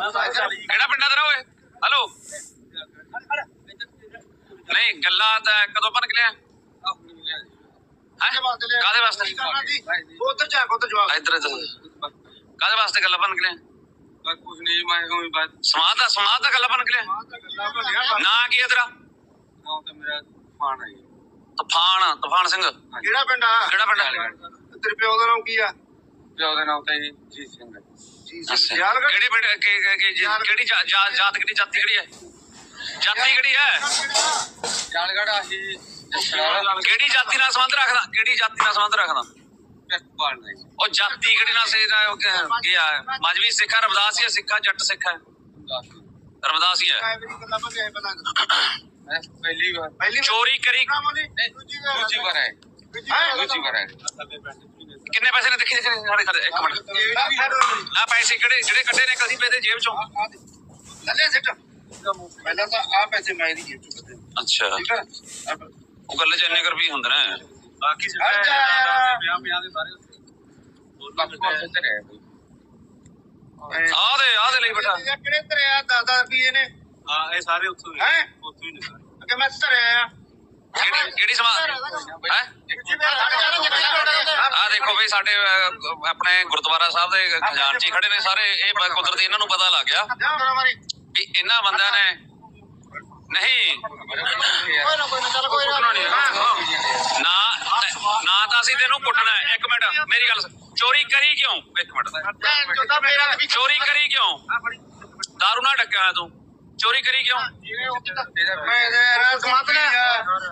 ਕਿਹੜਾ ਪਿੰਡ ਤੇਰਾ ਓਏ? ਹਲੋ ਨਹੀਂ ਗੱਲਾਂ ਤਾਂ ਕਦੋਂ ਬਣ ਗਈਆਂ ਹੈ? ਕਾਦੇ ਵਾਸਤੇ? ਉਧਰ ਜਾ ਉਧਰ ਜਵਾਬ ਇੱਧਰ ਕਾਦੇ ਵਾਸਤੇ ਗੱਲਾਂ ਬਣ ਗਈਆਂ ਕੁਝ ਨਹੀਂ ਮੈਂ ਸਮਾਜ ਦਾ ਸਮਾਜ ਦਾ ਗੱਲਾਂ ਬਣ ਗਈਆਂ ਨਾ ਕੀ ਤੇਰਾ? ਨਾਮ ਤੇ ਮੇਰਾ ਫਾਨ ਹੈ ਤੂਫਾਨ ਤੂਫਾਨ ਸਿੰਘ। ਕਿਹੜਾ ਪਿੰਡ ਆ? ਕਿਹੜਾ ਪਿੰਡ ਤੇਰੇ ਪਿਓ ਦਾ ਨਾਮ ਕੀ ਆ? ਤੇ ਉਹਦਾ ਨਾਮ ਤਾਂ ਜੀ ਜੀ ਸਿੰਘ ਹੈ। ਜੀ ਅੱਛਾ। ਸਿਆਲਗੜ ਕਿਹੜੀ ਪਿੰਡ ਕਿ- ਕਿ- ਕਿ- ਕਿ- ਕਿਹੜੀ ਜਾ- ਜਾ- ਜਾਤ ਕਿਹੜੀ ਜਾਤੀ ਕਿਹੜੀ ਹੈ? ਜਾਤੀ ਕਿਹੜੀ ਹੈ? ਜਾਲਗੜ ਆਹੀ ਕਿਹੜੀ ਜਾਤੀ ਨਾਲ ਸੰਬੰਧ ਰੱਖਦਾ? ਕਿਹੜੀ ਜਾਤੀ ਨਾਲ ਸੰਬੰਧ ਰੱਖਦਾ? ਪਾਲ ਨਹੀਂ ਉਹ ਜਾਤੀ ਕਿਹੜੀ ਨਾਲ ਸੇ ਕੀ ਆ? ਮਜਬੀ ਸਿੱਖ ਹੈ ਰਵਦਾਸੀ ਹੈ ਸਿੱਖਾ ਜੱਟ ਸਿੱਖ ਹੈ। ਰਵਦਾਸੀ ਹੈ। ਮੈਂ ਪਹਿਲੀ ਵਾਰ। ਪਹਿਲੀ ਚੋਰੀ ਕਰੀ। ਦੂਜੀ ਵਾਰ ਹੈ। ਦੂਜੀ ਵਾਰ ਹੈ। ਕਿੰਨੇ ਪੈਸੇ ਨੇ ਦੇਖੀ ਦੇਖੀ ਸਾਡੇ ਖੜੇ ਇੱਕ ਮਿੰਟ। ਆ ਪੈਸੇ ਕਿਹੜੇ ਜਿਹੜੇ ਕੱਢੇ ਨੇ ਕਦੀ ਪੈਸੇ ਜੇਬ ਚੋਂ? ਲੱਲੇ ਸਿੱਟ। ਪਹਿਲਾਂ ਤਾਂ ਆ ਪੈਸੇ ਮੈਂ ਨਹੀਂ ਜੇਬ ਚੁੱਕਦੇ ਅੱਛਾ। ਠੀਕ ਹੈ ਉਹ ਗੱਲ ਚ ਇੰਨੇ ਕਰ ਵੀ ਹੁੰਦੇ ਨੇ। ਬਾਕੀ ਅੱਛਾ। ਵਿਆਹ ਵਿਆਹ ਦੇ ਸਾਰੇ ਹੈ ਆ ਦੇ ਆ ਦੇ ਲਈ ਬੇਟਾ। ਕਿਹੜੇ ਤਰਿਆ 10 ਰੁਪਏ ਨੇ? ਹਾਂ ਇਹ ਸਾਰੇ ਉੱਥੋਂ ਹੀ ਹੈ? ਉੱਥੋਂ ਹੀ ਨੇ ਸਾਰੇ। ਕਿ ਮੈਂ ਤਰਿਆ ਕਿਹੜੀ ਕਿਹੜੀ ਸਮਾ ਹੈ? ਆ ਦੇਖੋ ਬਈ ਸਾਡੇ ਅਹ, ਆਪਣੇ ਗੁਰਦੁਆਰਾ ਸਾਹਿਬ ਦੇ ਖਜ਼ਾਨਚੀ ਖੜੇ ਨੇ ਸਾਰੇ। ਇਹ ਬ- ਕੁਦਰਤੀ ਇਹਨਾਂ ਨੂੰ ਪਤਾ ਲੱਗ ਗਿਆ ਵੀ ਇਹਨਾਂ ਬੰਦਿਆਂ ਨੇ ਨਹੀਂ। ਨਾ ਨਾ ਤਾਂ ਅਸੀਂ ਤੈਨੂੰ ਕੁੱਟਣਾ ਹੈ। ਇੱਕ ਮਿੰਟ ਮੇਰੀ ਗੱਲ ਸੁਣ। ਚੋਰੀ ਕਰੀ ਕਿਉਂ? ਇੱਕ ਮਿੰਟ ਚੋਰੀ ਕਰੀ ਕਿਉਂ? ਦਾਰੂ ਨਾਲ ਡੱਕਿਆ ਹੋਇਆ ਤੂੰ। ਚੋਰੀ ਕਰੀ ਕਿਉਂ? ਨੇ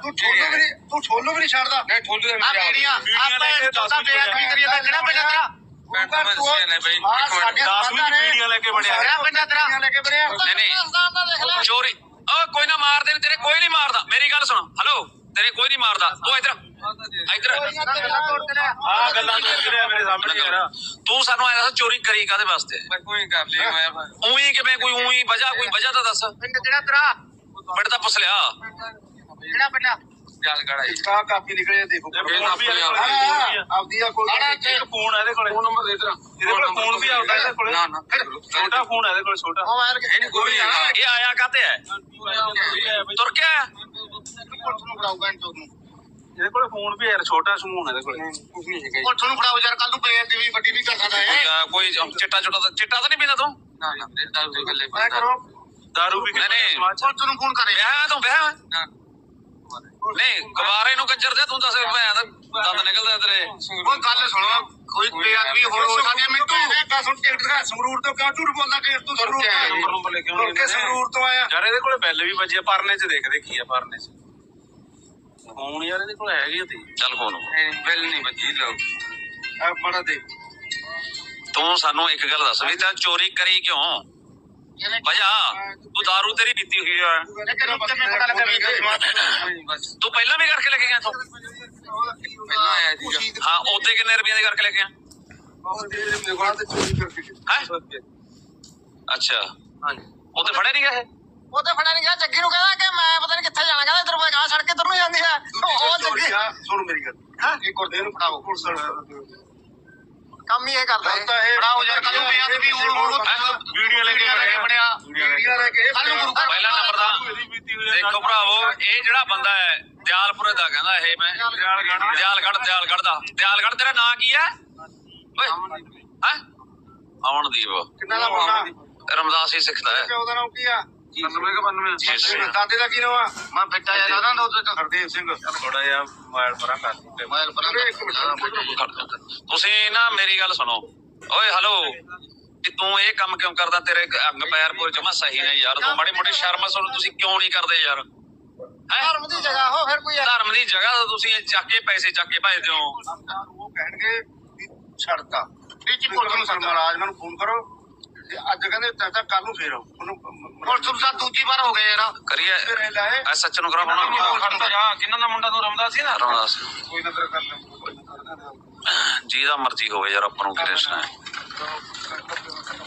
ਤੂੰ ਠੋਲੂ ਵੀ ਨਹੀਂ ਤੂੰ ਠੋਲੂ ਵੀ ਨਹੀਂ ਛੱਡਦਾ। ਨਹੀਂ ਠੋਲੂ ਆ ਬੀੜੀਆਂ ਆਪਾਂ ਚੌਥਾ ਬੇਅਦਬੀ ਕਰੀਏ ਤਾਂ ਕਿਹੜਾ ਪਿੰਡ ਤੇਰਾ? ਮੈਂ ਤਾਂ ਦੱਸਿਆ ਨੇ ਬਈ, ਇੱਕ ਮਿੰਟ, ਸਾਡੇ ਦਸ ਵੀਹ ਬੀੜੀਆਂ ਲੈ ਕੇ ਵੜਿਆ। ਸਾਰਾ ਪਿੰਡ ਤੇਰਾ ਲੈ ਕੇ ਵੜਿਆ ਨਹੀਂ ਨਹੀਂ। ਚੋਰੀ ਓ ਕੋਈ ਨਾ ਮਾਰਦੇ ਨੇ ਤੇਰੇ ਕੋਈ ਨਹੀਂ ਮਾਰਦਾ। ਮੇਰੀ ਗੱਲ ਸੁਣ। ਹਲੋ ਤੇਰੇ ਕੋਈ ਨਹੀਂ ਮਾਰਦਾ। ਉਹ ਇੱਧਰ ਇੱਧਰ ਆ। ਗੱਲਾਂ ਕਰ ਰਿਹਾ ਮੇਰੇ ਸਾਹਮਣੇ ਯਾਰ। ਤੂੰ ਸਾਨੂੰ ਆਇਆ ਦੱਸ ਚੋਰੀ ਕਰੀ ਕਾਦੇ ਵਾਸਤੇ? ਮੈਂ ਕੋਈ ਕਰ ਲਈ ਮੈਂ। ਉਹੀ ਕਿਵੇਂ ਕੋਈ ਉਹੀ ਵਜ੍ਹਾ ਕੋਈ ਵਜ੍ਹਾ ਤਾਂ ਦੱਸ। ਪਿੰਡ ਤੇਰਾ ਤੇਰਾ? ਪਿੰਡ ਤਾਂ ਪੁੱਛ ਲਿਆ ਕਿਹੜਾ ਪਿੰਡ? ਜਾਲਗੜ ਆਈ ਕਾ ਕਾਪੀ ਨਿਕਲੇ ਦੇਖੋ ਇਹ ਤਾਂ ਆਪਣੇ ਆਪ ਹਾਂ, ਆਪਦੀ ਆ ਕੋਈ ਇੱਕ ਫੋਨ ਇਹਦੇ ਕੋਲੇ। ਫੋਨ ਨੰਬਰ ਦੇ ਦੇ ਇਹਦੇ ਕੋਲੇ ਫੋਨ ਵੀ ਆਉਂਦਾ ਇਹਦੇ ਕੋਲੇ। ਨਾ, ਨਾ। ਛੋਟਾ ਫੋਨ ਇਹਦੇ ਕੋਲੇ ਛੋਟਾ। ਮੋਬਾਈਲ ਇਹਨੂੰ ਕੋਈ ਨਹੀਂ ਆਇਆ। ਇਹ ਆਇਆ ਕਾਤੇ ਹੈ ਤੁਰ ਕੇ ਆਇਆ ਪੁਲਿਸ ਨੂੰ ਫੜਾਊਗਾ ਇਹਨਾਂ ਨੂੰ। ਇਹਦੇ ਕੋਲੇ ਫੋਨ ਵੀ ਯਾਰ ਛੋਟਾ ਸਮੂਹ ਇਹਦੇ ਕੋਲੇ। ਕੁਝ ਨਹੀਂ ਹੈਗਾ ਪੁਲਿਸ ਨੂੰ ਫੜਾਓ ਯਾਰ ਕੱਲ ਨੂੰ ਬੇਇੱਜ਼ਤੀ ਵੀ ਵੱਡੀ ਵੀ ਕਰ ਸਕਦਾ ਹੈ। ਕੋਈ, ਅਹ, ਕੋਈ ਚਿੱਟਾ ਚੁੱਟਾ ਤਾਂ- ਚਿੱਟਾ ਤਾਂ ਨਹੀਂ ਪੀਂਦਾ ਤੂੰ? ਨਾ ਨਾ ਇਹ ਤਾਂ ਦੇ ਗੱਲੇ ਮੈਂ ਕਰੋ। ਦਾਰੂ ਵੀ ਨਹੀਂ, ਨਹੀਂ। ਪੁਲਿਸ ਨੂੰ ਫੋਨ ਕਰੇ। ਵਿਆਹ ਤੂੰ ਵਿਆਹ ਨਾ। ਨਹੀਂ ਗਵਾਰੇ ਨੂੰ ਕੰਜਰ ਦੇ ਤੂੰ ਦੱਸ ਭੈਣ ਦਾ ਦੰਦ ਨਿਕਲਦਾ ਤੇਰੇ। ਕੋਈ ਗੱਲ ਸੁਣੋ ਕੋਈ ਬੇਅਦਬੀ ਹੋ ਹੋ ਸਕਦੀ ਹੈ ਮਿੰਟੂ। ਇਹ ਸੁਣ ਟਿਕਟ ਦਾ ਸੰਗਰੂਰ ਤੋਂ ਕਿਉਂ ਝੂਠ ਬੋਲਦਾ ਕਿ ਤੂੰ ਸੰਗਰੂਰ ਤੋਂ? ਆਇਆ ਨੰਬਰ ਨੰਬਰ ਲੈ ਕੇ ਸੰਗਰੂਰ ਤੋਂ ਆਇਆ। ਯਾਰ ਇਹਦੇ ਕੋਲੇ ਬੈਲ ਵੀ ਵੱਜੀ ਆ, ਪਰਨੇ ਚ ਦੇਖਦੇ ਕੀ ਆ ਪਰਨੇ ਚ। ਫੋਨ ਯਾਰ ਇਹਦੇ ਕੋਲ ਹੈਗੀ ਹੁੰਦੀ ਚੱਲ ਕੋਣ ਬੈਲ ਨਹੀਂ ਵੱਜੀ ਲਓ। ਆ ਬੜਾ ਦੇ ਤੂੰ ਸਾਨੂੰ ਇੱਕ ਗੱਲ ਦੱਸ ਵੀ ਤਾਂ ਚੋਰੀ ਕਰੀ ਕਿਉਂ? ਵਜ੍ਹਾ ਤੂੰ दारू ਤੇਰੀ ਪੀਤੀ ਹੋਈ ਆ ਤੂੰ ਪਹਿਲਾਂ ਵੀ ਕਰਕੇ ਲੈ ਕੇ ਗਿਆ ਤੂੰ ਪਹਿਲਾਂ ਆਇਆ ਸੀਗਾ ਹਾਂ ਉਹਦੇ ਕਿੰਨੇ ਰੁਪਏ ਦੇ ਕਰਕੇ ਲੈ ਕੇ ਆ ਹੈ ਅੱਛਾ ਹਾਂਜੀ ਉਹਦੇ ਫੜੇ ਨਹੀਂ ਗਏ ਉਹ ਤੇ ਫੜਿਆ ਨਹੀਂ ਗਿਆ ਜੱਗੀ ਨੂੰ ਕਹਿੰਦਾ ਕਿ ਮੈਂ ਪਤਾ ਨਹੀਂ ਕਿੱਥੇ ਜਾਣਾ ਕਹਿੰਦਾ ਇਧਰ ਆ ਸੜਕ ਇਧਰ ਨੂੰ ਜਾਂਦੀ ਹੈ ਉਹ ਜੱਗੀ ਸੁਣ ਮੇਰੀ ਗੱਲ ਇਹ ਗੁਰਦੇ ਨੂੰ ਫੜਾਓ ਪੁਲਿਸ ਕੰਮ ਹੀ ਇਹ ਕਰਦਾ ਹੈ ਫੜਾਓ ਯਾਰ ਕੱਲ ਨੂੰ ਬੇਅਦਬੀ ਹੋਣ ਹੋਣ ਵੀਡੀਓ ਲੈ ਕੇ ਫੜਿਆ ਵੀਡੀਓ ਲੈ ਕੇ ਕੱਲ ਨੂੰ ਗੁਰੂ ਘਰ ਪਹਿਲਾ ਨੰਬਰ ਦਾ। ਦੇਖੋ ਭਰਾਵੋ ਇਹ ਜਿਹੜਾ ਬੰਦਾ ਹੈ ਦਿਆਲਪੁਰੇ ਦਾ ਕਹਿੰਦਾ ਇਹ ਮੈਂ। ਦਿਆਲਗੜ ਦਿਆਲਗੜ ਦਾ। ਦਿਆਲਗੜ ਤੇਰਾ ਨਾਂ ਕੀ ਹੈ? ਓਏ ਹੈ? ਅਮਨਦੀਪ। ਕਿੰਨਾ ਦਾ ਮੁੰਡਾ ਰਮਦਾਸ ਹੀ ਸਿੱਖਦਾ ਹੈ। ਪਿਓ ਦਾ ਨਾਮ ਕੀ ਆ? 99 ਕੇ 92 ਦਾਦੇ ਦਾ ਕੀ ਨਾਮ ਆ? ਮੈਂ ਬਿੱਟਾ ਯਾਰ ਉਹਨਾਂ ਦਾ ਉੱਤੇ ਹਰਦੇਵ ਸਿੰਘ। ਥੋੜਾ ਜਿਹਾ ਮੋਬਾਈਲ ਪਰਾਂ ਕਰ ਦਿੱਤੇ ਮੋਬਾਈਲ ਪਰ ਵੀਰੇ ਇੱਕ ਮਿੰਟ ਤੁਸੀਂ ਨਾ ਮੇਰੀ ਗੱਲ ਸੁਣੋ। ਓਏ ਹਲੋ ਕਿ ਤੂੰ ਇਹ ਕੰਮ ਕਿਉਂ ਕਰਦਾ? ਤੇਰੇ ਅੰਗ ਪੈਰ ਪੂਰੇ ਜਮਾ ਸਹੀ ਨਹੀਂ ਯਾਰ। ਤੂੰ ਮਾੜੀ ਮੋਟੀ ਸ਼ਰਮ ਸੁਣ ਤੁਸੀਂ ਕਿਉਂ ਨਹੀਂ ਕਰਦੇ ਯਾਰ? ਹੈ? ਧਰਮ ਦੀ ਜਗ੍ਹਾ ਹੋ ਫਿਰ ਕੋਈ ਧਰਮ ਦੀ ਜਗ੍ਹਾ ਤੋਂ ਤੁਸੀਂ ਇਹ ਚੱਕ ਕੇ ਪੈਸੇ ਚੱਕ ਕੇ ਭਜਦੇ ਹੋ। ਉਹ ਕਹਿਣਗੇ ਛੱਡਤਾ। ਵਿੱਚ ਪੁਲਿਸ ਨੂੰ ਸਰ ਮਹਾਰਾਜ ਨੂੰ ਫੋਨ ਕਰੋ। ਤੇ ਅੱਜ ਕਹਿੰਦੇ ਚਾਚਾ ਕੱਲ ਨੂੰ ਫੇਰ ਆਓ। ਉਹਨੂੰ ਪੁਲਿਸ ਨੂੰ ਤਾਂ ਦੂਜੀ ਵਾਰ ਹੋ ਗਏ ਯਾਰ। ਕਰੀਏ। ਫੇਰ ਇਹ ਲਾਏ ਐ ਸੱਚ ਨੂੰ ਕਰਾ ਪਾਉਣਾ ਜਾ ਕਿੰਨਾ ਦਾ ਮੁੰਡਾ ਤੂੰ ਰਮਦਾਸ ਸੀ ਨਾ? ਰਮਦਾਸ ਕੋਈ ਨਾ ਤੇਰਾ ਕਰ ਲੈ ਜਿਹਦਾ ਮਰਜ਼ੀ ਹੋਵੇ ਯਾਰ ਆਪਾਂ ਨੂੰ ਕੀ ਟੈਨਸ਼ਨ ਹੈ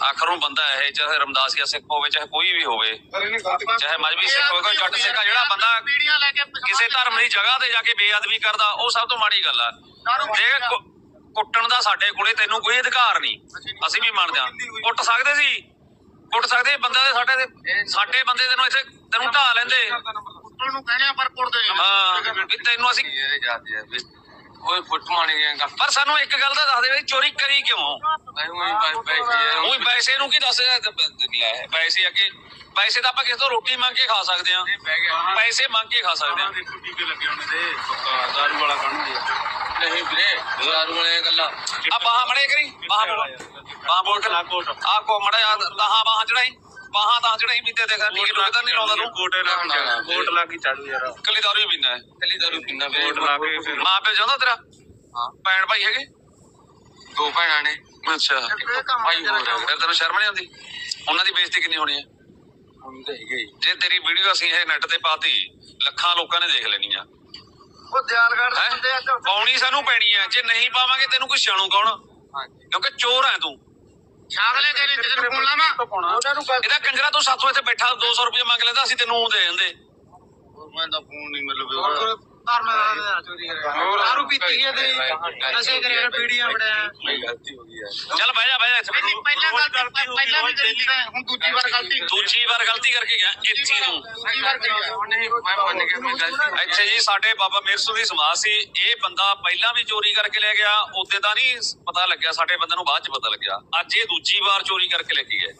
ਆਖਰੋਂ ਬੰਦਾ ਇਹ ਚਾਹੇ ਰਮਦਾਸ ਜਾਂ ਸਿੱਖ ਹੋਵੇ ਚਾਹੇ ਕੋਈ ਵੀ ਹੋਵੇ। ਚਾਹੇ ਮਜਬੀ ਸਿੱਖ ਹੋਵੇ ਕੋਈ ਜੱਟ ਸਿੱਖ ਆ ਜਿਹੜਾ ਬੰਦਾ ਪੀੜੀਆਂ ਲੈ ਕੇ ਕਿਸੇ ਧਰਮ ਦੀ ਜਗ੍ਹਾ ਤੇ ਜਾ ਕੇ ਬੇਅਦਬੀ ਕਰਦਾ ਉਹ ਸਭ ਤੋਂ ਮਾੜੀ ਗੱਲ ਆ। ਜੇ ਕੁੱਟਣ ਦਾ ਸਾਡੇ ਕੋਲੇ ਤੈਨੂੰ ਕੋਈ ਅਧਿਕਾਰ ਨਹੀਂ। ਅਸੀਂ ਵੀ ਮੰਨਦੇ ਹਾਂ। ਕੁੱਟ ਸਕਦੇ ਸੀ। ਕੁੱਟ ਸਕਦੇ ਬੰਦੇ ਦੇ ਸਾਡੇ ਦੇ ਸਾਡੇ ਬੰਦੇ ਤੈਨੂੰ ਇੱਥੇ ਤੈਨੂੰ ਢਾ ਲੈਂਦੇ। ਕੁੱਟਣ ਨੂੰ ਕਹਿੰਦੇ ਆ ਪਰ ਕੁੱਟਦੇ ਨਹੀਂ। ਹਾਂ ਵੀ ਤੈਨੂੰ ਅਸੀਂ ਇਹ ਜਾਂਦੇ ਆ ਵੀ ਕੋਈ ਫੁੱਟ ਮਾਣੀ ਗਿਆ ਪਰ ਸਾਨੂੰ ਇੱਕ ਗੱਲ ਤਾਂ ਦੱਸ ਦੇ ਵੀ ਚੋਰੀ ਕਰੀ ਕਿਉਂ? ਨਹੀਂ ਉਹ ਪੈਸੇ ਹੈ ਉਹੀ ਪੈਸੇ ਨੂੰ ਕੀ ਦੱਸ ਲੈ ਪੈਸੇ ਅੱਗੇ ਪੈਸੇ ਤਾਂ ਆਪਾਂ ਕਿਸੇ ਤੋਂ ਰੋਟੀ ਮੰਗ ਕੇ ਖਾ ਸਕਦੇ ਆ ਪੈਸੇ ਮੰਗ ਕੇ ਖਾ ਸਕਦੇ ਆ ਟੀਕੇ ਲੱਗੇ ਦੇ ਪੱਕਾ ਦਾਰੂ ਵਾਲਾ ਕਾਨੂੰਨ ਨਹੀਂ ਵੀਰੇ ਦਾਰੂ ਵਾਲੇ ਗੱਲਾਂ। ਆ ਬਾਹਾਂ ਮੜੇ ਕਰੀ ਬਾਹਾਂ ਬੋਲ ਬਾਹਾਂ ਬੋਲ ਕਰ ਆ ਕੋ ਮੜਾ ਆ ਤਾਹਾਂ ਬਾਹਾਂ ਚੜਾਈ। ਬਾਹਾਂ ਤਾਂ ਚੜਾਈ ਵੀ ਤੇ ਦੇਖ ਟਿਕਟ ਟੁਕਟ ਨਹੀਂ ਲਾਉਂਦਾ ਤੂੰ। ਕੋਟੇ ਲਾ ਕੇ ਕੋਟ ਲਾ ਕੇ ਚੜੂ ਯਾਰ। ਕੱਲੀ ਦਾਰੂ ਹੀ ਪੀਂਦਾ ਹੈ। ਕੱਲੀ ਦਾਰੂ ਪੀਣਾ ਕੋਟ ਲਾ ਕੇ ਫਿਰ। ਮਾਂ ਪਿਓ ਚਾਹੁੰਦਾ ਤੇਰਾ? ਹਾਂ। ਭੈਣ ਭਾਈ ਹੈਗੇ? ਦੋ ਭੈਣਾਂ ਨੇ। ਅੱਛਾ। ਭਾਈ ਹੋਰ ਹੈ। ਫਿਰ ਤੈਨੂੰ ਸ਼ਰਮ ਨਹੀਂ ਆਉਂਦੀ? ਉਹਨਾਂ ਦੀ ਬੇਇੱਜ਼ਤੀ ਕਿੰਨੀ ਹੋਣੀ ਹੈ? ਹੈਗੇ। ਜੇ ਤੇਰੀ ਵੀਡੀਓ ਅਸੀਂ ਇਹ ਨੈਟ ਤੇ ਪਾਤੀ ਲੱਖਾਂ ਲੋਕਾਂ ਨੇ ਦੇਖ ਲੈਣੀ ਆ ਉਹ ਦਿਆਲਗੜ੍ਹ ਦੇ ਹੈਂ? ਬੰਦੇ ਆ ਝੋਟੇ ਪਾਉਣੀ ਸਾਨੂੰ ਪੈਣੀ ਹੈ ਜੇ ਨਹੀਂ ਪਾਵਾਂਗੇ ਤੈਨੂੰ ਕੋਈ ਜਾਣੂ ਕੌਣ? ਹਾਂਜੀ। ਕਿਉਂਕਿ ਚੋਰ ਹੈ ਤੂੰ। ਛਾਗਲੇ ਤੇਰੇ ਤੇ ਫੋਨ ਲਾਵਾਂ। ਉਹਨਾਂ ਨੂੰ ਇਹਦਾ ਕੰਜਰਾ ਤੂੰ ਸਾਥੋਂ ਇੱਥੇ ਬੈਠਾ 200 ਰੁਪਏ ਮੰਗ ਲੈਂਦਾ ਅਸੀਂ ਤੈਨੂੰ ਦੇ ਦਿੰਦੇ। ਮੈਂ ਤਾਂ ਫੋਨ ਨਹੀਂ ਮਿਲੂਗਾ ਦਾਰੂ ਪੀਤੀ ਹੈ ਤੇ ਨਸ਼ੇ ਕਰਿਆ ਪੀੜੀਆਂ ਬੜਿਆ ਮੇਰੀ ਗਲਤੀ ਹੋ ਗਈ ਹੈ। ਚੱਲ ਬਹਿ ਜਾ ਬਹਿ ਜਾ ਇੱਥੇ। ਬਹਿ ਜਾ। ਪਹਿਲਾਂ ਗਲਤੀ ਪਹਿਲਾਂ ਵੀ ਕਰੀ ਹੈ ਹੁਣ ਦੂਜੀ ਵਾਰ ਗਲਤੀ ਦੂਜੀ ਵਾਰ ਗਲਤੀ ਕਰਕੇ ਗਿਆ ਇੱਥੇ ਨੂੰ ਦੂਜੀ ਵਾਰ ਗਿਆ। ਜੀ ਸਾਡੇ ਬਾਬਾ ਮਿਰਸੂ ਦੀ ਸਮਾਜ ਸੀ। ਇਹ ਬੰਦਾ ਪਹਿਲਾਂ ਵੀ ਚੋਰੀ ਕਰਕੇ ਲੈ ਗਿਆ ਉਹਦੇ ਤਾਂ ਨਹੀਂ ਪਤਾ ਲੱਗਿਆ ਸਾਡੇ ਬੰਦੇ ਨੂੰ ਬਾਅਦ ਚ ਪਤਾ ਲੱਗਿਆ। ਅੱਜ ਇਹ ਦੂਜੀ ਵਾਰ ਚੋਰੀ ਕਰਕੇ ਲੈ ਕੇ ਗਏ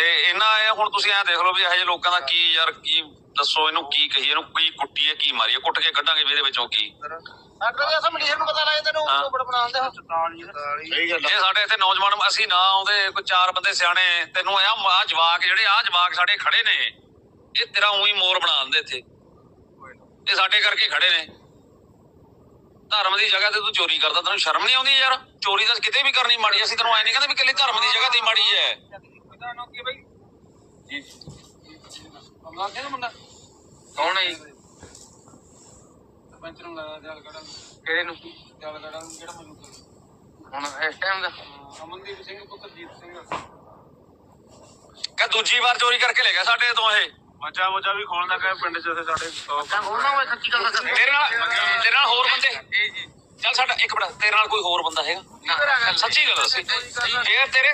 ਤੇ ਇਹਨਾਂ ਇਹ ਹੁਣ ਤੁਸੀਂ ਐ ਦੇਖ ਲਓ ਵੀ ਇਹੋ ਜਿਹੇ ਲੋਕਾਂ ਦਾ ਕੀ ਯਾਰ ਕੀ ਦੱਸੋ ਇਹਨੂੰ ਕੀ ਕਹੀਏ ਇਹਨੂੰ ਕੀ ਕੁੱਟੀਏ ਕੀ ਮਾਰੀਏ ਕੁੱਟ ਕੇ ਕੱਢਾਂਗੇ ਵੀ ਇਹਦੇ ਵਿੱਚੋਂ ਕੀ। ਸਾਡੇ ਦੇ ਅਸਾਂ ਮਨੀਰ ਨੂੰ ਪਤਾ ਲੱਗੇ ਤੈਨੂੰ ਹਾਂ। ਚੋਬੜ ਬਣਾਉਂਦੇ ਹੋ ਸਹੀ ਗੱਲ ਜੇ ਸਾਡੇ ਇੱਥੇ ਨੌਜਵਾਨ ਅਸੀਂ ਨਾ ਆਉਂਦੇ ਕੋਈ ਚਾਰ ਬੰਦੇ ਸਿਆਣੇ ਤੈਨੂੰ ਆ ਆ ਜਵਾਕ ਜਿਹੜੇ ਆ ਜਵਾਕ ਸਾਡੇ ਖੜੇ ਨੇ। ਇਹ ਤੇਰਾ ਉਹੀ ਮੋਰ ਬਣਾ ਦਿੰਦੇ ਇੱਥੇ। ਇਹ ਸਾਡੇ ਕਰਕੇ ਖੜੇ ਨੇ। ਧਰਮ ਦੀ ਜਗ੍ਹਾ ਤੇ ਤੂੰ ਚੋਰੀ ਕਰਦਾ ਤੈਨੂੰ ਸ਼ਰਮ ਨਹੀਂ ਆਉਂਦੀ ਯਾਰ? ਚੋਰੀ ਤਾਂ ਕਿਤੇ ਵੀ ਕਰਨੀ ਮਾੜੀ ਅਸੀਂ ਤੈਨੂੰ ਐ ਨਹੀਂ ਕਹਿੰਦੇ ਵੀ ਇਕੱਲੀ ਧਰਮ ਦੀ ਜਗ੍ਹਾ ਤੇ ਹੀ ਮਾੜੀ ਹੈ ਜੀ। ਲੱਗਿਆ ਨਾ ਮੁੰਡਾ। ਕੌਣ ਹੈ ਜੀ? ਸਰਪੰਚ ਨੂੰ ਲਾਇਆ ਜਲ ਕੜਨ ਕਿਹੜੇ ਨੂੰ? ਜਲ ਕੜਨ ਜਿਹੜਾ ਮੈਨੂੰ ਹੁਣ ਇਸ ਟਾਈਮ ਦਾ। ਅਮਨਦੀਪ ਸਿੰਘ ਪੁੱਤਰ ਜੀਤ ਸਿੰਘ। ਕਹ ਦੂਜੀ ਵਾਰ ਚੋਰੀ ਕਰਕੇ ਲੈ ਗਿਆ ਸਾਡੇ ਤੋਂ ਇਹ। ਮੱਚਾ ਮੁੱਚਾ ਵੀ ਖੋਲਦਾ ਕਹੇ ਪਿੰਡ ਚ ਸਾਡੇ ਤਾਂ ਹੁਣ ਨਾ ਉਹ ਸੱਚੀ ਗੱਲ ਦੱਸ। ਤੇਰੇ ਨਾਲ ਤੇਰੇ ਨਾਲ ਹੋਰ ਬੰਦੇ? ਇਹ ਜੀ। ਚੱਲ ਸਾਡਾ ਇੱਕ ਮਿੰਟ ਤੇਰੇ ਨਾਲ ਕੋਈ ਹੋਰ ਬੰਦਾ ਹੈਗਾ। ਸੱਚੀ ਗੱਲ ਦੱਸੀ। ਜੇ ਤੇਰੇ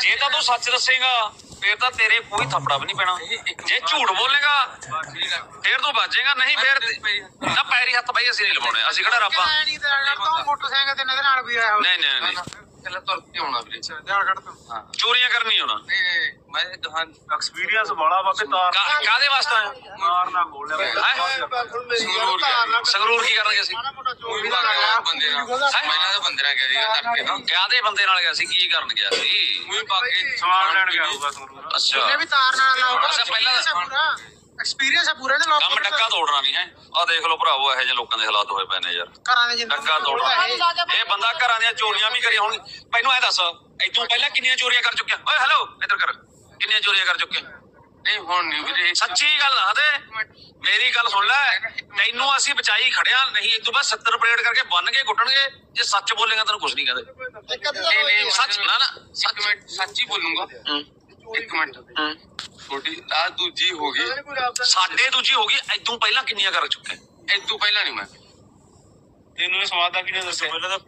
ਜੇ ਤਾਂ ਤੂੰ ਸੱਚ ਦੱਸੇਗਾ ਫੇਰ ਤਾਂ ਤੇਰੇ ਕੋਈ ਥੱਪੜਾ ਵੀ ਨਹੀਂ ਪੈਣਾ। ਜੇ ਝੂਠ ਬੋਲੇਗਾ ਫੇਰ ਤੂੰ ਬਚੇਗਾ ਨਹੀਂ ਫੇਰ ਨਾ ਪੈਰੀ ਹੱਥ ਬਾਈ ਅਸੀਂ ਨਹੀਂ ਲਵਾਉਣੇ। ਅਸੀਂ ਕਿਹੜਾ ਰੱਬਾਂ ਨਹੀਂ ਤੇ ਤੂੰ ਮੋਟਰਸਾਈਕਲ ਤੇ ਇਹਦੇ ਨਾਲ ਵੀ ਆਇਆ ਹੋ ਨਹੀਂ ਨਹੀਂ ਨਹੀਂ ਚੱਲ ਤੁਰ ਕੇ ਆਉਣਾ ਵੀਰੇ ਦਿਹਾੜ ਕੱਢ ਤੂੰ। ਹਾਂ। ਚੋਰੀਆਂ ਕਰਨੀ ਹੋਣਾ। ਨਹੀਂ ਮੈਂ ਕਹਾਂ ਐਕਸਪੀਰੀਅੰਸ ਬੜਾ ਵਾ ਕਿ ਤਾਰ ਕਾ- ਕਾਹਦੇ ਵਾਸਤੇ ਆਇਆ? ਮਾਰ ਨਾ ਬੋਲ ਲਿਆ। ਸੰਗਰੂਰ ਕੀ ਕਰਨਗੇ ਅਸੀਂ ਕੋਈ ਬੰਦੇ ਨਾਲ। ਬੰਦੇ ਨਾਲ ਪਹਿਲਾਂ ਤਾਂ ਬੰਦੇ ਨਾਲ ਗਿਆ ਸੀਗਾ ਤੜਕੇ ਨਾ ਕਾਹਦੇ ਬੰਦੇ ਨਾਲ ਗਿਆ ਸੀ ਕੀ ਕਰਨ ਗਿਆ ਸੀ? ਉਹੀ ਬਾਕੀ ਸਮਾਨ ਲੈਣ ਗਿਆ ਹੋਊਗਾ ਤੁਹਾਨੂੰ ਅੱਛਾ। ਇਹਨੇ ਵੀ ਤਾਰ ਨਾਲ ਲਾਉਗਾ ਅੱਛਾ, ਪਹਿਲਾਂ- ਐਕਸਪੀਰੀਅੰਸ ਹੈ ਪੂਰਾ ਨੇ ਲੋਕ ਕੰਮ ਡੱਕਾ ਤੋੜਨਾ ਨਹੀਂ ਹੈ। ਆ ਦੇਖ ਲਓ ਭਰਾਵੋ ਇਹੋ ਜਿਹੇ ਲੋਕਾਂ ਦੇ ਹਾਲਾਤ ਹੋਏ ਪਏ ਨੇ ਯਾਰ। ਘਰਾਂ ਦੇ ਜਿੰਦਾ ਡੱਕਾ ਤੋੜਨਾ। ਇਹ ਬੰਦਾ ਘਰਾਂ ਦੀਆਂ ਚੋਰੀਆਂ ਵੀ ਕਰੀ। ਹੁਣ ਮੈਨੂੰ ਐ ਦੱਸ ਇਤੋਂ ਪਹਿਲਾਂ ਕਿੰਨੀਆਂ ਚੋਰੀਆਂ ਕਰ ਚੁੱਕਿਆ? ਓਏ ਹੈਲੋ ਇੱਧਰ ਕਰ। ਕਿੰਨੀਆਂ ਚੋਰੀਆਂ ਕਰ ਚੁੱਕਿਆ ਨਹੀਂ ਹੁਣ ਨਹੀਂ ਵੀਰੇ ਸੱਚੀ ਗੱਲ ਦੱਸ ਦੇ ਮੇਰੀ ਗੱਲ ਸੁਣ ਲੈ। ਤੈਨੂੰ ਅਸੀਂ ਬਚਾਈ ਖੜਿਆ ਨਹੀਂ ਇਦੋਂ ਬਾਅਦ 70 ਪਲੇਟ ਕਰਕੇ ਬੰਨ ਕੇ ਕੁੱਟਣਗੇ। ਜੇ ਸੱਚ ਬੋਲੇਗਾ ਤੈਨੂੰ ਕੁਝ ਨਹੀਂ ਕਹਿੰਦੇ। ਨਹੀਂ ਨਹੀਂ ਸੱਚ ਨਾ ਨਾ ਸੱਚ ਹੀ ਬੋਲੂੰਗਾ। ਇੱਕ ਮਿੰਟ। ਹੂੰ। ਛੋਟੀ ਆ ਦੂਜੀ ਹੋ ਗਈ। ਸਾਡੇ ਦੂਜੀ ਹੋ ਗਈ ਇਦੋਂ ਪਹਿਲਾਂ ਕਿੰਨੀਆਂ ਕਰ ਚੁੱਕੇ? ਇਹ ਤੋਂ ਪਹਿਲਾਂ ਨਹੀਂ ਮੈਂ। ਤੈਨੂੰ ਇਹ ਸਵਾਦ ਦਾ ਕਿਹਨੇ ਦੱਸਿਆ? ਪਹਿਲਾਂ ਤਾਂ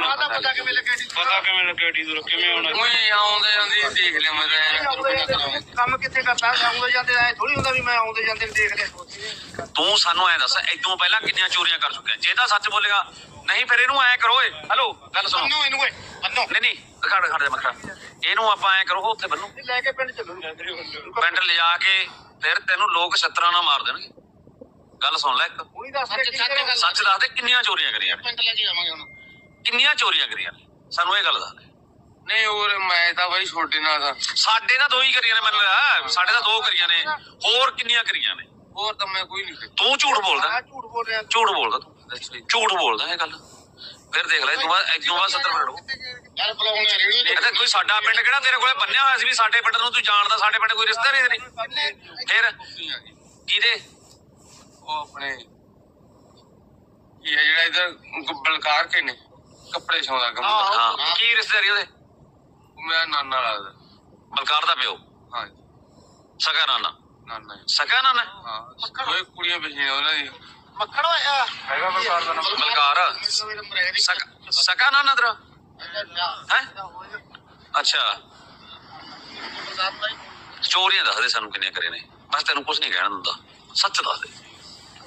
ਨਾ ਪਤਾ ਪਤਾ ਕਿਵੇਂ ਲੱਗਿਆ ਪਤਾ ਕਿਵੇਂ ਲੱਗਿਆ ਡੀ ਦੂਰ ਕਿਵੇਂ ਆਉਣਾ ਉਹੀ ਆਉਂਦੇ ਜਾਂਦੇ ਦੇਖ ਲਿਆ ਮੈਂ ਤਾਂ। ਕੰਮ ਕਿੱਥੇ ਕਰਦਾ? ਆਉਂਦੇ ਜਾਂਦੇ ਐ ਥੋੜੀ ਹੁੰਦਾ ਵੀ ਮੈਂ ਆਉਂਦੇ ਜਾਂਦੇ ਦੇਖ ਲਿਆ ਤੂੰ ਸਾਨੂੰ ਐ ਦੱਸ ਇਦੋਂ ਪਹਿਲਾਂ ਕਿੰਨੀਆਂ ਚੋਰੀਆਂ ਕਰ ਚੁੱਕਿਆ? ਜੇ ਤਾਂ ਸੱਚ ਬੋਲੇਗਾ ਨਹੀਂ ਫਿਰ ਇਹਨੂੰ ਐ ਕਰੋ ਓਏ। ਹੈਲੋ ਗੱਲ ਸੁਣੋ। ਬੰਨੋ ਇਹਨੂੰ ਓਏ ਬੰਨੋ। ਨਹੀਂ ਨਹੀਂ ਖੜ ਖੜ ਜਾ ਮੱਖਾ ਇਹਨੂੰ ਆਪਾਂ ਐ ਕਰੋ ਉੱਥੇ ਬੰਨੂ। ਲੈ ਕੇ ਪਿੰਡ ਚੱਲੋ ਪਿੰਡ ਲਿਜਾ ਕੇ ਫਿਰ ਤੈਨੂੰ ਲੋਕ ਛਤਰਾਂ ਨਾਲ ਮਾਰ ਦੇਣਗੇ। ਗੱਲ ਸੁਣ ਲੈ ਇੱਕ। ਸੱਚ ਦੱਸ ਦੇ ਕਿੰਨੀਆਂ ਚੋਰੀਆਂ ਕਰੀਆਂ ਨੇ? ਪਿੰਡ ਲੈ ਕੇ ਜਾਵਾਂਗੇ ਹੁਣ। ਕਿੰਨੀਆਂ ਚੋਰੀਆਂ ਕਰੀਆਂ? ਸਾਨੂੰ ਇਹ ਗੱਲ ਦੱਸ ਦੇ। ਨਹੀਂ ਹੋਰ ਮੈਂ ਤਾਂ ਬਈ ਛੋਟੇ ਨਾਲ ਦਾ। ਸਾਡੇ ਤਾਂ ਦੋ ਹੀ ਕਰੀਆਂ ਨੇ ਮੈਨੂੰ ਸਾਡੇ ਤਾਂ ਦੋ ਕਰੀਆਂ ਨੇ। ਹੋਰ ਕਿੰਨੀਆਂ ਕਰੀਆਂ ਨੇ? ਹੋਰ ਤਾਂ ਮੈਂ ਕੋਈ ਨਹੀਂ ਤੂੰ ਝੂਠ ਬੋਲਦਾ। ਝੂਠ ਬੋਲ ਰਿਹਾ। ਝੂਠ ਬੋਲਦਾ ਤੂੰ। ਝੂਠ ਬੋਲਦਾ ਇਹ ਗੱਲ। ਫਿਰ ਦੇਖ ਲੈ ਤੂੰ ਬਾਅਦ ਇਦੋਂ ਬਾਅਦ 70 ਮਿੰਟ ਹੋ ਯਾਰ ਬੁਲਾਉਣਾ ਰੇੜੀ ਇਹਦਾ ਕੋਈ ਸਾਡਾ ਪਿੰਡ ਕਿਹੜਾ ਤੇਰੇ ਕੋਲੇ ਬੰਨਿਆ ਹੋਇਆ ਸੀ ਵੀ ਸਾਡੇ ਪਿੰਡ ਨੂੰ ਤੂੰ ਜਾਣਦਾ ਸਾਡੇ ਪਿੰਡ ਕੋਈ ਰਿਸ਼ਤਾ ਨਹੀਂ ਤੇਰੀ ਫਿਰ ਕਿਹਦੇ? ਉਹ ਆਪਣੇ ਕੀ ਹੈ ਜਿਹੜਾ ਇਧਰ ਬਲਕਾਰ ਕੇ ਨੇ ਕੱਪੜੇ ਸਿਉਂਦਾ ਕੰਮ ਹਾਂ ਕੀ ਰਿਸ਼ਤੇਦਾਰੀ ਉਹਦੇ? ਮੇਰਾ ਨਾਨਾ ਲੱਗਦਾ ਬਲਕਾਰ ਦਾ ਪਿਓ? ਹਾਂ ਸਕਾ ਨਾਨਾ? ਨਾਨਾ। ਸਕਾ ਨਾਨਾ? ਹਾਂ ਕੋਈ ਕੁੜੀਆਂ ਬਹੀਆਂ ਉਹਨਾਂ ਦੀ ਮੱਖਣ ਹੋਇਆ? ਹੈਗਾ ਬਲਕਾਰ ਦਾ ਬਲਕਾਰ? ਸਕਾ- ਸਕਾ ਨਾਨਾ ਤੇਰਾ ਹੈ? ਅੱਛਾ। ਚੋਰੀਆਂ ਦੱਸ ਦੇ ਸਾਨੂੰ ਕਿੰਨੀਆਂ ਕਰੇ ਨੇ। ਬਸ ਤੈਨੂੰ ਕੁਝ ਨਹੀਂ ਕਹਿਣ ਦਿੰਦਾ। ਸੱਚ ਦੱਸ ਦੇ।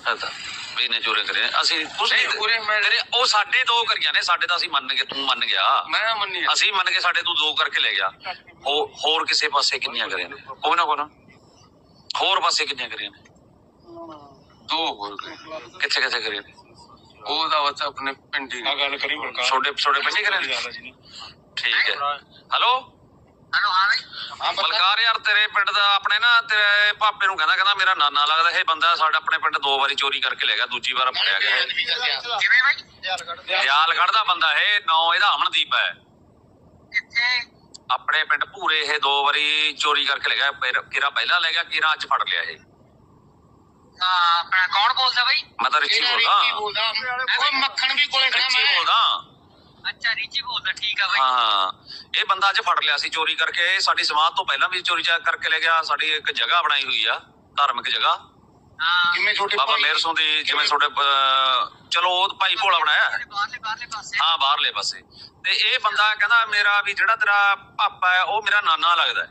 ਹੈ ਤਾਂ ਵੀ ਇਹਨੇ ਚੋਰੀਆਂ ਕਰੇ ਨੇ। ਅਸੀਂ ਕੁਝ ਨਹੀਂ ਪੂਰੇ ਮੈਂ- ਤੇਰੇ ਉਹ ਸਾਡੇ ਦੋ ਕਰੀਆਂ ਨੇ। ਸਾਡੇ ਤਾਂ ਅਸੀਂ ਮੰਨ ਗਏ ਤੂੰ ਮੰਨ ਗਿਆ। ਮੈਂ ਮੰਨੀ। ਅਸੀਂ ਮੰਨ ਕੇ ਸਾਡੇ ਤੂੰ ਦੋ ਕਰਕੇ ਲੈ ਗਿਆ। ਹੋਰ ਹੋਰ ਕਿਸੇ ਪਾਸੇ ਕਿੰਨੀਆਂ ਕਰੇ ਨੇ? ਕੋਈ ਨਾ ਕੋਈ ਨਾ। ਹੋਰ ਪਾਸੇ ਕਿੰਨੀਆਂ ਕਰੇ ਨੇ? ਦੋ ਹੋਰ ਗਏ। ਕਿੱਥੇ ਕਿੱਥੇ ਕਰੇ? ਨੇ ਉਹਦਾ ਬੱਚਾ ਆਪਣੇ ਪਿੰਡ ਹੀ ਆ ਗੱਲ ਕਰੀ ਬਲਕਾਰ ਛੋਟੇ ਛੋਟੇ ਪੰਜੇ ਕਰੇ? ਨੇ। ਠੀਕ ਹੈ। ਹੈਲੋ? ਹਲੋ? ਹਾਂ ਬਈ। ਬਲਕਾਰ ਯਾਰ ਤੇਰੇ ਪਿੰਡ ਦਾ ਆਪਣੇ ਨਾ ਤੇਰੇ ਪਾਪੇ ਨੂੰ ਕਹਿੰਦਾ ਕਹਿੰਦਾ ਮੇਰਾ ਨਾਨਾ ਲੱਗਦਾ। ਇਹ ਬੰਦਾ ਸਾਡਾ ਆਪਣੇ ਪਿੰਡ ਦੋ ਵਾਰੀ ਚੋਰੀ ਕਰਕੇ ਲੈ ਗਿਆ ਦੂਜੀ ਵਾਰ ਫੜਿਆ ਗਿਆ। ਕਿਵੇਂ ਬਈ? ਦਿਆਲਗੜ੍ਹ ਦਾ ਬੰਦਾ ਇਹ ਨਾਂ ਇਹਦਾ ਅਮਨਦੀਪ ਹੈ। ਕਿੱਥੇ? ਆਪਣੇ ਪਿੰਡ ਭੂਰੇ ਇਹ ਦੋ ਵਾਰੀ ਚੋਰੀ ਕਰਕੇ ਲੈ ਗਿਆ। ਕਿਰਾ ਪਹਿਲਾਂ ਲੈ ਗਿਆ ਕਿਰਾ ਅੱਜ ਫੜ ਲਿਆ ਇਹ? ਹਾਂ ਆਪਣਾ ਕੌਣ ਬੋਲਦਾ ਬਈ? ਮੈਂ ਤਾਂ ਰਿੱਚੀ ਬੋਲਦਾ। ਕੋਈ ਮੱਖਣ ਵੀ ਕੋਲੇ ਖੜਾ ਰਿੱਚੀ ਮੈਂ। ਬੋਲਦਾ। ਅੱਛਾ ਰੀਚੀ ਬੋਲਦਾ ਠੀਕ ਆ ਬਈ। ਹਾਂ ਇਹ ਬੰਦਾ ਅੱਜ ਫੜ ਲਿਆ ਸੀ ਚੋਰੀ ਕਰਕੇ। ਇਹ ਸਾਡੀ ਸਮਾਧ ਤੋਂ ਪਹਿਲਾਂ ਵੀ ਚੋਰੀ ਚਾ ਕਰਕੇ ਲੈ ਗਿਆ। ਸਾਡੀ ਇੱਕ ਜਗ੍ਹਾ ਬਣਾਈ ਹੋਈ ਆ ਧਾਰਮਿਕ ਜਗ੍ਹਾ। ਹਾਂ। ਕਿੰਨੇ ਛੋਟੇ ਬਾਬਾ ਮੇਰ ਸਿੰਘ ਦੀ ਜਿਵੇਂ ਤੁਹਾਡੇ ਅਹ, ਚਲੋ ਉਹ ਭਾਈ ਭੋਲਾ ਬਣਾਇਆ। ਬਾਹਰਲੇ ਬਾਹਰਲੇ ਪਾਸੇ। ਹਾਂ ਬਾਹਰਲੇ ਪਾਸੇ। ਤੇ ਇਹ ਬੰਦਾ ਕਹਿੰਦਾ ਮੇਰਾ ਵੀ ਜਿਹੜਾ ਤੇਰਾ ਪਾਪਾ ਹੈ ਉਹ ਮੇਰਾ ਨਾਨਾ ਲੱਗਦਾ ਹੈ।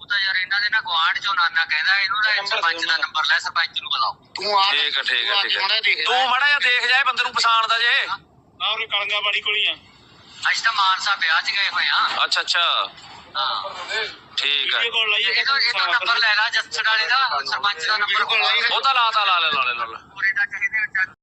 ਉਹ ਤਾਂ ਯਾਰ ਇਹਨਾਂ ਦੇ ਨਾ ਗਵਾਂਢ ਚੋਂ ਨਾਨਾ ਕਹਿੰਦਾ ਇਹਨੂੰ ਦਾ ਸਰਪੰਚ ਦਾ ਨੰਬਰ ਲੈ ਸਰਪੰਚ ਨੂੰ ਬੁਲਾਓ। ਤੂੰ ਆ ਠੀਕ ਹੈ ਠੀਕ ਹੈ ਠੀਕ ਲੈ। ਤੂੰ ਮੜਾ ਜਿਹਾ ਦੇਖ ਜਾਏ ਬੰਦੇ ਨੂੰ ਪਛਾਣਦਾ ਜੇ। ਆ ਉਹ ਕਲੰਗਾਬਾੜੀ ਕੋਲ ਆ। ਅੱਜ ਤਾਂ ਮਾਨਸਾ ਵਿਆਹ 'ਚ ਗਏ ਹੋਏ ਆ। ਅੱਛਾ ਅੱਛਾ। ਹਾਂ। ਠੀਕ ਹੈ ਵੀਡੀਓ ਕਾਲ ਲਾਈਏ ਇਹ ਤੋਂ ਇਹ ਤੋਂ ਨੰਬਰ ਲੈ ਲੈ ਜੱਸੜ ਵਾਲੇ ਦਾ ਸਰਪੰਚ ਦਾ ਨੰਬਰ ਉਹ ਤਾਂ ਲਾ ਤਾ ਲਾ ਲੈ ਲਾ ਲੈ ਲਾ ਲੈ। ਪੂਰੇ ਦਾ ਚਾਹੀਦੇ